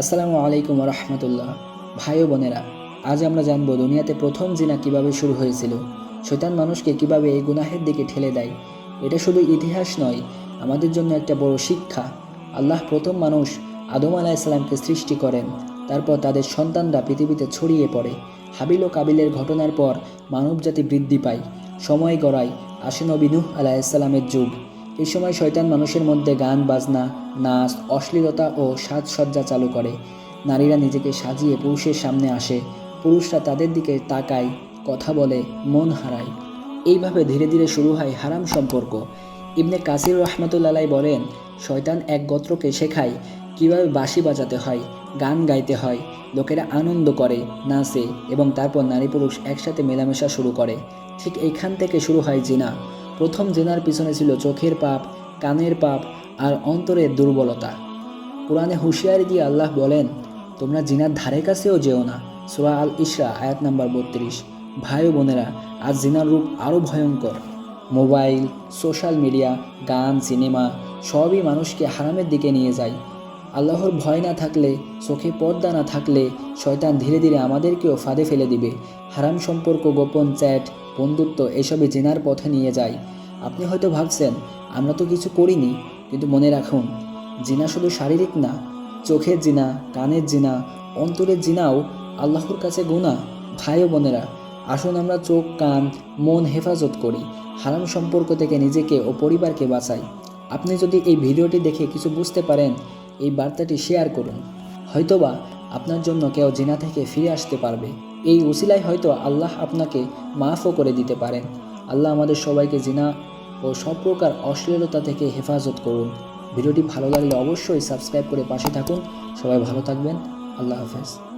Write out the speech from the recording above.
আসসালামু আলাইকুম রহমতুল্লাহ ভাই ও বোনেরা, আজ আমরা জানব দুনিয়াতে প্রথম জিনা কীভাবে শুরু হয়েছিল শৈতান মানুষকে কীভাবে এই গুনাহের দিকে ঠেলে দেয়। এটা শুধু ইতিহাস নয়, আমাদের জন্য একটা বড় শিক্ষা। আল্লাহ প্রথম মানুষ আদম আলাইসাল্লামকে সৃষ্টি করেন, তারপর তাদের সন্তানরা পৃথিবীতে ছড়িয়ে পড়ে। হাবিল ও কাবিলের ঘটনার পর মানবজাতি বৃদ্ধি পায়। সময় গড়ায়, আসে নবী নূহ আলাইসাল্লামের যুগ। এই সময় শয়তান মানুষের মধ্যে গান, বাজনা, নাচ, অশ্লীলতা ও সাজসজ্জা চালু করে। নারীরা নিজেকে সাজিয়ে পুরুষের সামনে আসে। পুরুষরা তাদের দিকে তাকায়, কথা বলে, মন হারায়। এইভাবে ধীরে ধীরে শুরু হয় হারাম সম্পর্ক। ইবনে কাসির রহমতুল্লাহ বলেন, শয়তান এক গোত্রকে শেখায় কীভাবে বাঁশি বাজাতে হয়, গান গাইতে হয়, লোকেরা আনন্দ করে, নাচে এবং তারপর নারী পুরুষ একসাথে মেলামেশা শুরু করে। ঠিক এইখান থেকে শুরু হয় জিনা। প্রথম জেনার পিছনে ছিল চোখের পাপ, কানের পাপ আর অন্তরের দুর্বলতা। কোরআনে হুঁশিয়ারি দিয়ে আল্লাহ বলেন, তোমরা জিনার ধারে কাছেও যেও না। সোয়া আল ইসরা আয়াত নাম্বার বত্রিশ। ভাই বোনেরা আর জিনার রূপ আরও ভয়ঙ্কর। মোবাইল, সোশ্যাল মিডিয়া, গান, সিনেমা সবই মানুষকে হারামের দিকে নিয়ে যায়। আল্লাহর ভয় না থাকলে, চোখে পর্দা না থাকলে শয়তান ধীরে ধীরে আমাদেরকেও ফাঁদে ফেলে দিবে। হারাম সম্পর্ক, গোপন চ্যাট, বন্ধুত্ব এসবই জেনার পথে নিয়ে যায়। আপনি হয়তো ভাবছেন, আমরা তো কিছু করিনি, কিন্তু মনে রাখুন, জিনা শুধু শারীরিক না, চোখের জিনা, কানের জিনা, অন্তরের জিনাও আল্লাহর কাছে গুণা ভাই ও বোনেরা, আসুন আমরা চোখ, কান, মন হেফাজত করি, হারাম সম্পর্ক থেকে নিজেকে ও পরিবারকে বাঁচাই। আপনি যদি এই ভিডিওটি দেখে কিছু বুঝতে পারেন এই বার্তাটি শেয়ার করুন। হয়তোবা আপনার জন্য কেউ জেনা থেকে ফিরে আসতে পারবে। এই ওসিলায় হয়তো আল্লাহ আপনাকে মাফও করে দিতে পারেন। আল্লাহ আমাদের সবাইকে জিনা ও সব প্রকার অশ্লীলতা থেকে হেফাজত করুন। ভিডিওটি ভালো লাগলে অবশ্যই সাবস্ক্রাইব করে পাশে থাকুন। সবাই ভালো থাকবেন। আল্লাহ হাফেজ।